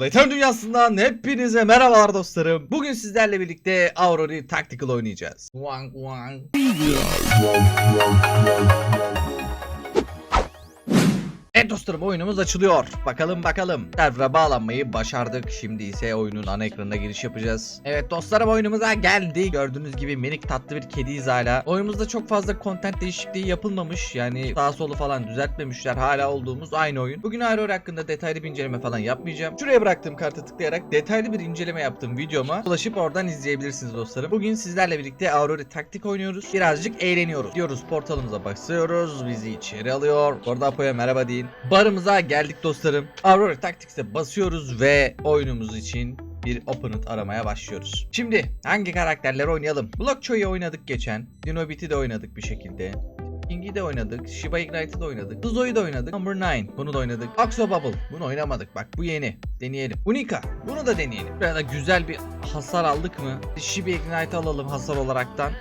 Later dünyasından hepinize merhabalar dostlarım. Bugün sizlerle birlikte Aurora Tactical oynayacağız. Wang wang. Dostlarım oyunumuz açılıyor. Bakalım bakalım. Server'a bağlanmayı başardık. Şimdi ise oyunun ana ekranına giriş yapacağız. Evet dostlarım oyunumuza geldi. Gördüğünüz gibi minik tatlı bir kediyiz hala. Oyunumuzda çok fazla content değişikliği yapılmamış. Yani sağ solu falan düzeltmemişler. Hala olduğumuz aynı oyun. Bugün Aurora hakkında detaylı bir inceleme falan yapmayacağım. Şuraya bıraktığım kartı tıklayarak detaylı bir inceleme yaptığım videoma ulaşıp oradan izleyebilirsiniz dostlarım. Bugün sizlerle birlikte Aurora taktik oynuyoruz. Birazcık eğleniyoruz. Diyoruz portalımıza basıyoruz. Bizi içeri alıyor. Orada Apo'ya merhaba deyin. Barımıza geldik dostlarım. Aurora Tactics'e basıyoruz ve oyunumuz için bir opponent aramaya başlıyoruz. Şimdi hangi karakterleri oynayalım? Blockcho'yu oynadık geçen. Dinobit'i de oynadık bir şekilde. King'i de oynadık. Shiba Ignite'ı da oynadık. Zoe'yi de oynadık. Number 9 bunu da oynadık. Axo Bubble bunu oynamadık. Bak bu yeni. Deneyelim. Unika bunu da deneyelim. Burada güzel bir hasar aldık mı? Shiba Ignite alalım hasar olaraktan.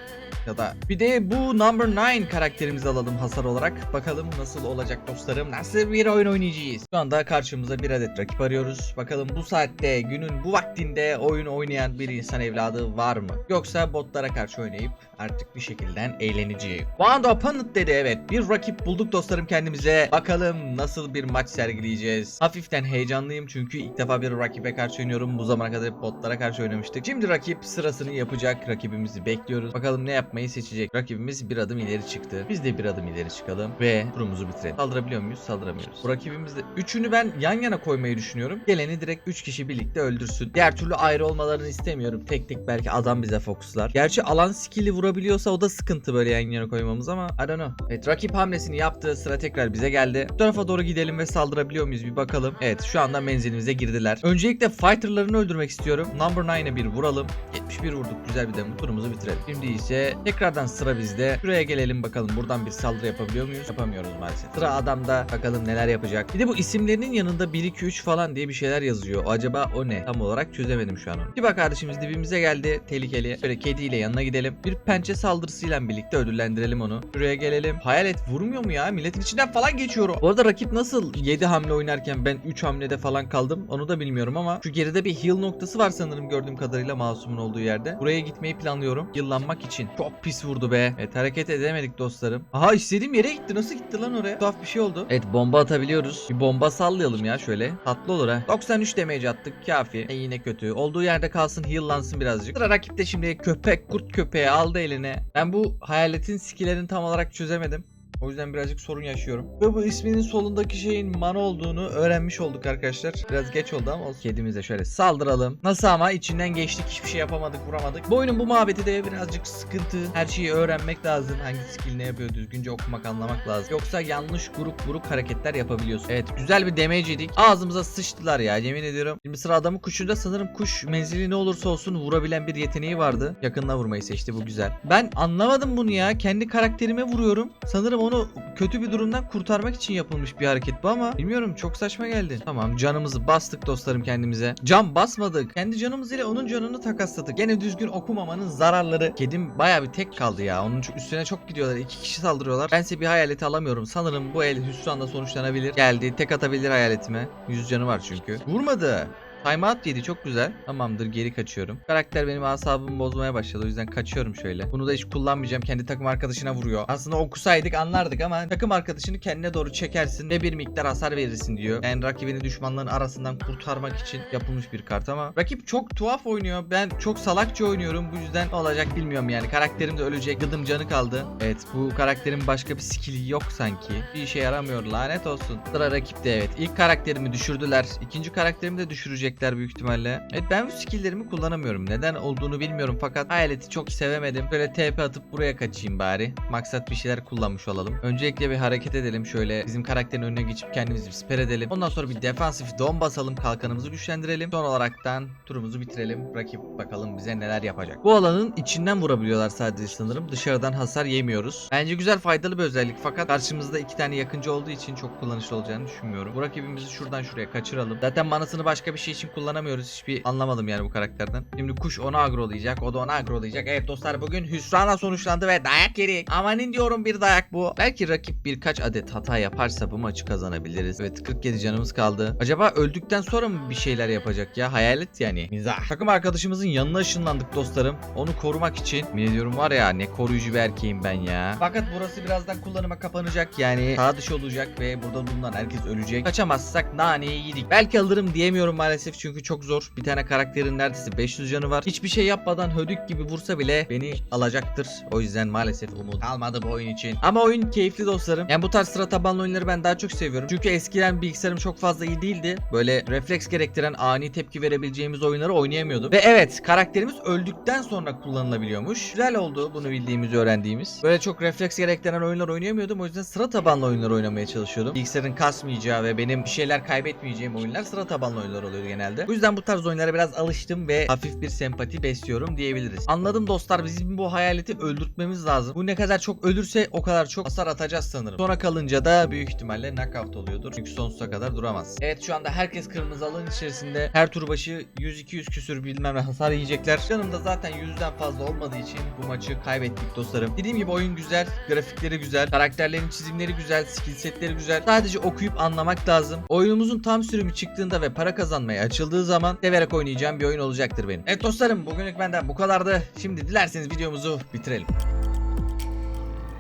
Ya bir de bu number 9 karakterimizi alalım hasar olarak. Bakalım nasıl olacak dostlarım. Nasıl bir oyun oynayacağız? Şu anda karşımıza bir adet rakip arıyoruz. Bakalım bu saatte günün bu vaktinde oyun oynayan bir insan evladı var mı? Yoksa botlara karşı oynayıp artık bir şekilde eğleneceğim. One opponent dedi evet. Bir rakip bulduk dostlarım kendimize. Bakalım nasıl bir maç sergileyeceğiz. Hafiften heyecanlıyım çünkü ilk defa bir rakibe karşı oynuyorum. Bu zamana kadar botlara karşı oynamıştık. Şimdi rakip sırasını yapacak. Rakibimizi bekliyoruz. Bakalım ne yapmayı seçecek. Rakibimiz bir adım ileri çıktı. Biz de bir adım ileri çıkalım ve turumuzu bitirelim. Saldırabiliyor muyuz? Saldıramıyoruz. Bu rakibimizde üçünü ben yan yana koymayı düşünüyorum. Geleni direkt 3 kişi birlikte öldürsün. Diğer türlü ayrı olmalarını istemiyorum. Tek tek belki adam bize fokuslar. Gerçi alan skill'i vurabiliyorsa o da sıkıntı böyle yan yana koymamız ama I don't know. Evet rakip hamlesini yaptı. Sıra tekrar bize geldi. Bu tarafa doğru gidelim ve saldırabiliyor muyuz bir bakalım. Evet şu anda menzilimize girdiler. Öncelikle fighterlarını öldürmek istiyorum. Number 9'e bir vuralım. 71 vurduk. Güzel bir demo. Turumuzu bitirelim. Şimdi ise tekrardan sıra bizde. Şuraya gelelim bakalım. Buradan bir saldırı yapabiliyor muyuz? Yapamıyoruz maalesef. Sıra adamda. Bakalım neler yapacak. Bir de bu isimlerinin yanında 1 2 3 falan diye bir şeyler yazıyor. Acaba o ne? Tam olarak çözemedim şu an onu. Bir bak kardeşimiz dibimize geldi. Tehlikeli. Şöyle kediyle yanına gidelim. Bir pençe saldırısıyla birlikte ödüllendirelim onu. Şuraya gelelim. Hayalet vurmuyor mu ya? Milletin içinden falan geçiyorum. Bu arada rakip nasıl 7 hamle oynarken ben 3 hamlede falan kaldım. Onu da bilmiyorum ama şu geride bir heal noktası var sanırım gördüğüm kadarıyla masumun olduğu yerde. Buraya gitmeyi planlıyorum. Yıllanmak için. Çok pis vurdu be. Evet hareket edemedik dostlarım. Aha istediğim yere gitti. Nasıl gitti lan oraya? Tuhaf bir şey oldu. Evet bomba atabiliyoruz. Bir bomba sallayalım ya şöyle. Tatlı olur ha. 93 damage attık. Kafi. E yine kötü. Olduğu yerde kalsın heallansın birazcık. Sıra rakipte şimdi köpek kurt köpeği aldı eline. Ben bu hayaletin skillerini tam olarak çözemedim. O yüzden birazcık sorun yaşıyorum. Ve bu isminin solundaki şeyin mana olduğunu öğrenmiş olduk arkadaşlar. Biraz geç oldu ama olsun. Kedimize şöyle saldıralım. Nasıl ama içinden geçtik hiçbir şey yapamadık vuramadık. Bu oyunun bu muhabbeti de birazcık sıkıntı. Her şeyi öğrenmek lazım. Hangi skill ne yapıyor düzgünce okumak anlamak lazım. Yoksa yanlış grup grup hareketler yapabiliyorsun. Evet güzel bir damage yedik. Ağzımıza sıçtılar ya yemin ediyorum. Şimdi sıra adamın kuşunda sanırım kuş menzili ne olursa olsun vurabilen bir yeteneği vardı. Yakınına vurmayı seçti bu güzel. Ben anlamadım bunu ya. Kendi karakterime vuruyorum. Sanırım onu kötü bir durumdan kurtarmak için yapılmış bir hareket bu ama bilmiyorum çok saçma geldi. Tamam canımızı bastık dostlarım kendimize. Can basmadık. Kendi canımız ile onun canını takasladık. Gene düzgün okumamanın zararları. Kedim baya bir tek kaldı ya. Onun üstüne çok gidiyorlar. İki kişi saldırıyorlar. Bense bir hayaleti alamıyorum. Sanırım bu el hüsranla sonuçlanabilir. Geldi. Tek atabilir hayaletime. Yüz canı var çünkü. Vurmadı. Timeout yedi çok güzel. Tamamdır geri kaçıyorum. Karakter benim asabımı bozmaya başladı o yüzden kaçıyorum şöyle. Bunu da hiç kullanmayacağım. Kendi takım arkadaşına vuruyor. Aslında okusaydık anlardık ama takım arkadaşını kendine doğru çekersin ve bir miktar hasar verirsin diyor. Yani rakibini düşmanların arasından kurtarmak için yapılmış bir kart ama rakip çok tuhaf oynuyor. Ben çok salakça oynuyorum. Bu yüzden ne olacak bilmiyorum yani. Karakterim de ölecek. Gıdım canı kaldı. Evet bu karakterin başka bir skill'i yok sanki. Bir işe yaramıyor lanet olsun. Sıra rakipte evet. İlk karakterimi düşürdüler. İkinci karakterimi de düşürecekler büyük ihtimalle. Evet ben bu skill'lerimi kullanamıyorum. Neden olduğunu bilmiyorum fakat hayaleti çok sevemedim. Böyle TP atıp buraya kaçayım bari. Maksat bir şeyler kullanmış olalım. Öncelikle bir hareket edelim şöyle. Bizim karakterin önüne geçip kendimizi bir siper edelim. Ondan sonra bir defansif don basalım. Kalkanımızı güçlendirelim. Son olaraktan turumuzu bitirelim. Rakip bakalım bize neler yapacak. Bu alanın içinden vurabiliyorlar sadece sanırım. Dışarıdan hasar yemiyoruz. Bence güzel faydalı bir özellik fakat karşımızda iki tane yakıncı olduğu için çok kullanışlı olacağını düşünmüyorum. Bu rakibimizi şuradan şuraya kaçıralım. Zaten manasını başka bir şey için için kullanamıyoruz. Hiçbir anlamadım yani bu karakterden. Şimdi kuş onu agrolayacak. O da onu agrolayacak. Evet dostlar bugün hüsrana sonuçlandı ve dayak yedik. Amanin diyorum bir dayak bu. Belki rakip birkaç adet hata yaparsa bu maçı kazanabiliriz. Evet 47 canımız kaldı. Acaba öldükten sonra mı bir şeyler yapacak ya? Hayalet yani. Mizah. Takım arkadaşımızın yanına ışınlandık dostlarım. Onu korumak için. Yemin ediyorum var ya ne koruyucu bir erkeğim ben ya. Fakat burası birazdan kullanıma kapanacak. Yani sağ dışı olacak ve burada bulunan herkes ölecek. Kaçamazsak naneyi yedik. Belki alırım diyemiyorum maalesef çünkü çok zor. Bir tane karakterin neredeyse 500 canı var. Hiçbir şey yapmadan hödük gibi vursa bile beni alacaktır. O yüzden maalesef umut kalmadı bu oyun için. Ama oyun keyifli dostlarım. Yani bu tarz sıra tabanlı oyunları ben daha çok seviyorum. Çünkü eskiden bilgisayarım çok fazla iyi değildi. Böyle refleks gerektiren ani tepki verebileceğimiz oyunları oynayamıyordum. Ve evet karakterimiz öldükten sonra kullanılabiliyormuş. Güzel oldu bunu bildiğimiz öğrendiğimiz. Böyle çok refleks gerektiren oyunlar oynayamıyordum. O yüzden sıra tabanlı oyunlar oynamaya çalışıyordum. Bilgisayarın kasmayacağı ve benim bir şeyler kaybetmeyeceğim oyunlar sıra tabanlı oyunlar oluyor genelde. Bu yüzden bu tarz oyunlara biraz alıştım ve hafif bir sempati besliyorum diyebiliriz. Anladım dostlar bizim bu hayaleti öldürtmemiz lazım. Bu ne kadar çok ölürse o kadar çok hasar atacağız sanırım. Sona kalınca da büyük ihtimalle knockout oluyordur. Çünkü sonsuza kadar duramaz. Evet şu anda herkes kırmızı alan içerisinde. Her tur başı 100-200 küsür bilmem ne hasar yiyecekler. Canım da zaten 100'den fazla olmadığı için bu maçı kaybettik dostlarım. Dediğim gibi oyun güzel, grafikleri güzel, karakterlerin çizimleri güzel, skill setleri güzel. Sadece okuyup anlamak lazım. Oyunumuzun tam sürümü çıktığında ve para kazanmaya açıldığı zaman severek oynayacağım bir oyun olacaktır benim. Evet dostlarım bugünlük benden bu kadardı. Şimdi dilerseniz videomuzu bitirelim.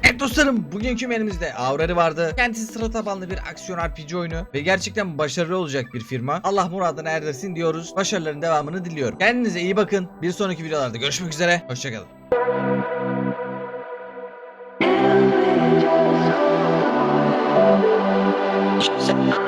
Evet dostlarım bugünkü menümüzde Aurori vardı. Kendisi sıra tabanlı bir aksiyon RPG oyunu ve gerçekten başarılı olacak bir firma. Allah muradına erdirsin diyoruz. Başarıların devamını diliyorum. Kendinize iyi bakın. Bir sonraki videolarda görüşmek üzere. Hoşçakalın. She said